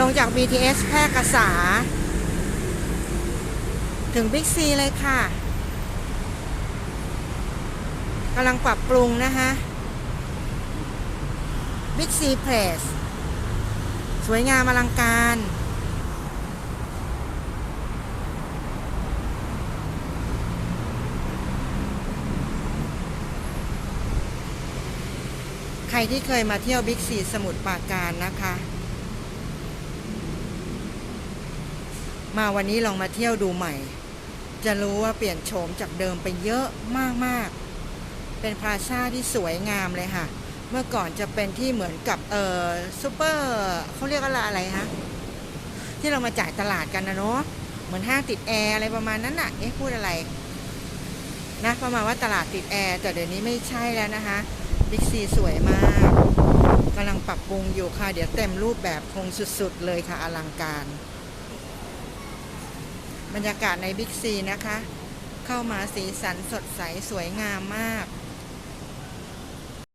ลงจาก BTS แพร่กษา ถึงบิ๊กซีเลยค่ะกำลังปรับปรุงนะคะบิ๊กซีเพลสสวยงามอลังการ ใครที่เคยมาเที่ยวบิ๊กซีสมุทรปราการนะคะ มาวันนี้ลองมาเที่ยวดูใหม่ จะรู้ว่าเปลี่ยนโฉมจากเดิมไปเยอะมากๆ เป็นพลาซ่าที่สวยงามเลยค่ะ เมื่อก่อนจะเป็นที่เหมือนกับเออซูเปอร์เขาเรียกอะไรอะไรฮะที่เรามาจ่ายตลาดกันนะเนาะเหมือนห้างติดแอร์อะไรประมาณนั้นน่ะเอ๊ะพูดอะไรนะประมาณว่าตลาดติดแอร์แต่เดี๋ยวนี้ไม่ใช่แล้วนะคะบิ๊กซีสวยมากกำลังปรับปรุงอยู่ค่ะ เดี๋ยวเต็มรูปแบบคงสุดๆเลยค่ะอลังการ บรรยากาศในบิ๊กซีนะคะ เข้ามาสีสันสดใสสวยงามมาก